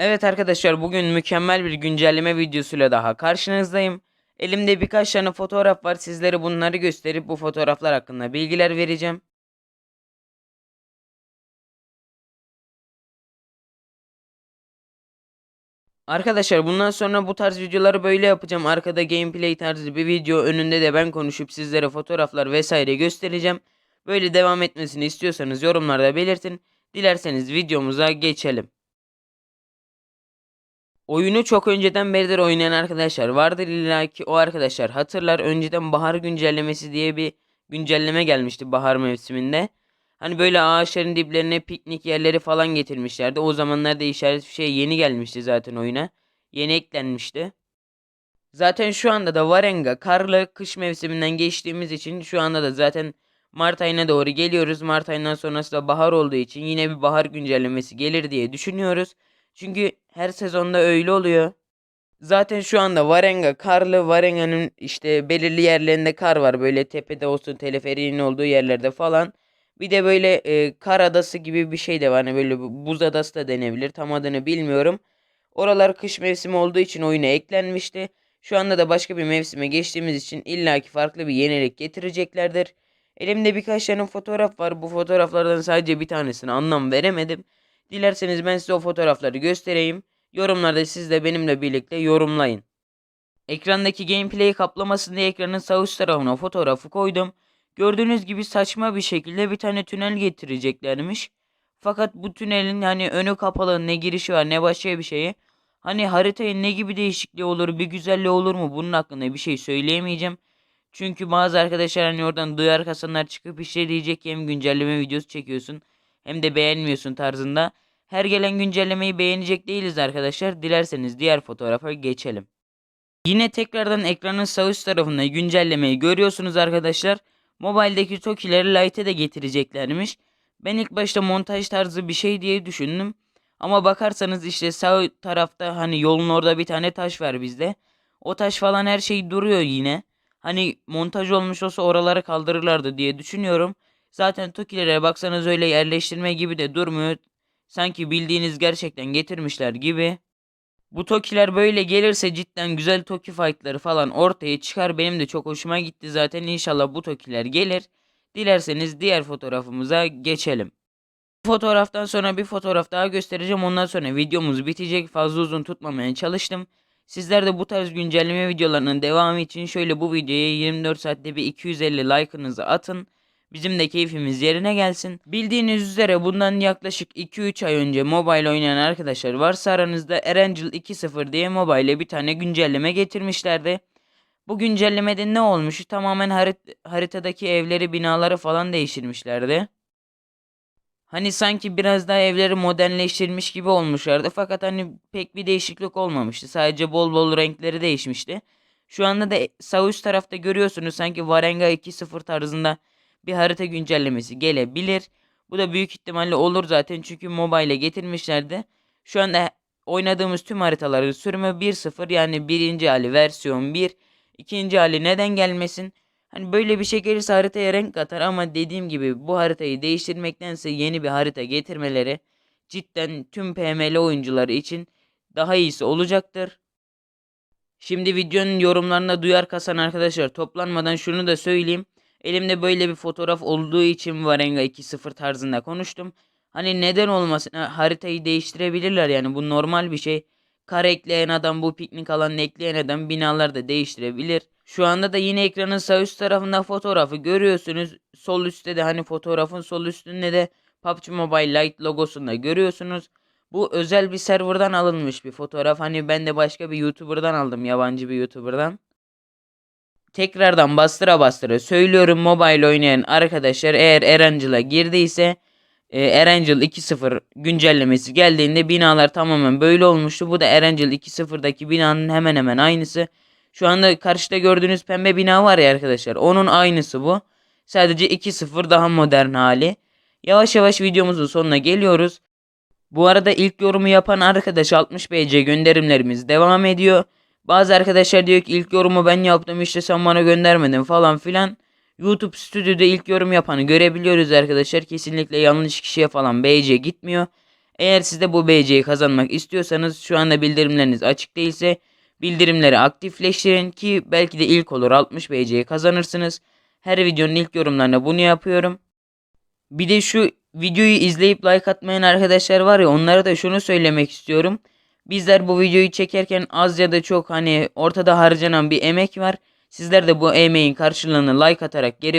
Evet arkadaşlar bugün mükemmel bir güncelleme videosuyla daha karşınızdayım. Elimde birkaç tane fotoğraf var. Sizlere bunları gösterip bu fotoğraflar hakkında bilgiler vereceğim. Arkadaşlar bundan sonra bu tarz videoları böyle yapacağım. Arkada gameplay tarzı bir video, önünde de ben konuşup sizlere fotoğraflar vesaire göstereceğim. Böyle devam etmesini istiyorsanız yorumlarda belirtin. Dilerseniz videomuza geçelim. Oyunu çok önceden beridir oynayan arkadaşlar vardır illa ki o arkadaşlar hatırlar önceden bahar güncellemesi diye bir güncelleme gelmişti bahar mevsiminde. Hani böyle ağaçların diplerine piknik yerleri falan getirmişlerdi. O zamanlarda işaret şey yeni gelmişti zaten oyuna. Yeni eklenmişti. Zaten şu anda da Varenga karlı kış mevsiminden geçtiğimiz için şu anda da zaten Mart ayına doğru geliyoruz. Mart ayından sonrası da bahar olduğu için yine bir bahar güncellemesi gelir diye düşünüyoruz. Çünkü her sezonda öyle oluyor. Zaten şu anda Varenga karlı. Varenga'nın işte belirli yerlerinde kar var. Böyle tepede olsun teleferiğin olduğu yerlerde falan. Bir de böyle e, kar adası gibi bir şey de var. Hani böyle bu- buz adası da denebilir. Tam adını bilmiyorum. Oralar kış mevsimi olduğu için oyuna eklenmişti. Şu anda da başka bir mevsime geçtiğimiz için illaki farklı bir yenilik getireceklerdir. Elimde birkaç tane fotoğraf var. Bu fotoğraflardan sadece bir tanesine anlam veremedim. Dilerseniz ben size o fotoğrafları göstereyim. Yorumlarda siz de benimle birlikte yorumlayın. Ekrandaki gameplay kaplamasın diye ekranın sağ üst tarafına fotoğrafı koydum. Gördüğünüz gibi saçma bir şekilde bir tane tünel getireceklermiş. Fakat bu tünelin hani önü kapalı ne girişi var ne başka bir şeyi. Hani haritaya ne gibi değişikliği olur bir güzelliği olur mu bunun hakkında bir şey söyleyemeyeceğim. Çünkü bazı arkadaşlar hani oradan duyar kasanlar çıkıp işte diyecek ki hem güncelleme videosu çekiyorsun hem de beğenmiyorsun tarzında. Her gelen güncellemeyi beğenecek değiliz arkadaşlar. Dilerseniz diğer fotoğrafa geçelim. Yine tekrardan ekranın sağ üst tarafında güncellemeyi görüyorsunuz arkadaşlar. Mobile'deki Toki'leri Lite'e de getireceklermiş. Ben ilk başta montaj tarzı bir şey diye düşündüm. Ama bakarsanız işte sağ tarafta hani yolun orada bir tane taş var bizde. O taş falan her şey duruyor yine. Hani montaj olmuş olsa oraları kaldırırlardı diye düşünüyorum. Zaten Toki'lere baksanız öyle yerleştirme gibi de durmuyor. Sanki bildiğiniz gerçekten getirmişler gibi. Bu Toki'ler böyle gelirse cidden güzel Toki fight'ları falan ortaya çıkar. Benim de çok hoşuma gitti zaten. İnşallah bu Toki'ler gelir. Dilerseniz diğer fotoğrafımıza geçelim. Bu fotoğraftan sonra bir fotoğraf daha göstereceğim. Ondan sonra videomuz bitecek. Fazla uzun tutmamaya çalıştım. Sizler de bu tarz güncelleme videolarının devamı için şöyle bu videoya 24 saatte bir 250 like'ınızı atın. Bizim de keyfimiz yerine gelsin. Bildiğiniz üzere bundan yaklaşık 2-3 ay önce mobile oynayan arkadaşlar varsa aranızda Erangel 2.0 diye mobile bir tane güncelleme getirmişlerdi. Bu güncellemede ne olmuş? Tamamen harit- haritadaki evleri, binaları falan değiştirmişlerdi. Hani sanki biraz daha evleri modernleştirilmiş gibi olmuşlardı. Fakat hani pek bir değişiklik olmamıştı. Sadece bol bol renkleri değişmişti. Şu anda da sağ üst tarafta görüyorsunuz sanki Varenga 2.0 tarzında bir harita güncellemesi gelebilir. Bu da büyük ihtimalle olur zaten çünkü mobile getirmişlerdi. Şu anda oynadığımız tüm haritaların sürümü 1.0 yani birinci hali versiyon 1. ikinci hali neden gelmesin? Hani böyle bir şey gelirse haritaya renk katar ama dediğim gibi bu haritayı değiştirmektense yeni bir harita getirmeleri cidden tüm PML oyuncuları için daha iyisi olacaktır. Şimdi videonun yorumlarına duyar kasan arkadaşlar toplanmadan şunu da söyleyeyim. Elimde böyle bir fotoğraf olduğu için Varenga 2.0 tarzında konuştum. Hani neden olmasın Ha, haritayı değiştirebilirler yani bu normal bir şey. Kar ekleyen adam bu piknik alanını ekleyen adam binaları da değiştirebilir. Şu anda da yine ekranın sağ üst tarafında fotoğrafı görüyorsunuz. Sol üstte de hani fotoğrafın sol üstünde de PUBG Mobile Lite logosunu da görüyorsunuz. Bu özel bir serverdan alınmış bir fotoğraf. Hani ben de başka bir YouTuber'dan aldım. Yabancı bir YouTuber'dan. Tekrardan bastıra bastıra söylüyorum mobile oynayan arkadaşlar eğer Erangel'a girdiyse e, Erangel 2.0 güncellemesi geldiğinde binalar tamamen böyle olmuştu. Bu da Erangel 2.0'daki binanın hemen hemen aynısı. Şu anda karşıda gördüğünüz pembe bina var ya arkadaşlar. Onun aynısı bu. Sadece 2.0 daha modern hali. Yavaş yavaş videomuzun sonuna geliyoruz. Bu arada ilk yorumu yapan arkadaş 60 BC gönderimlerimiz devam ediyor. Bazı arkadaşlar diyor ki ilk yorumu ben yaptım işte sen bana göndermedin falan filan. YouTube stüdyoda ilk yorum yapanı görebiliyoruz arkadaşlar. Kesinlikle yanlış kişiye falan BC gitmiyor. Eğer siz de bu BC'yi kazanmak istiyorsanız şu anda bildirimleriniz açık değilse bildirimleri aktifleştirin ki belki de ilk olur 60 BC'yi kazanırsınız. Her videonun ilk yorumlarında bunu yapıyorum. Bir de şu videoyu izleyip like atmayan arkadaşlar var ya onlara da şunu söylemek istiyorum. Bizler bu videoyu çekerken az ya da çok hani ortada harcanan bir emek var. Sizler de bu emeğin karşılığını like atarak geri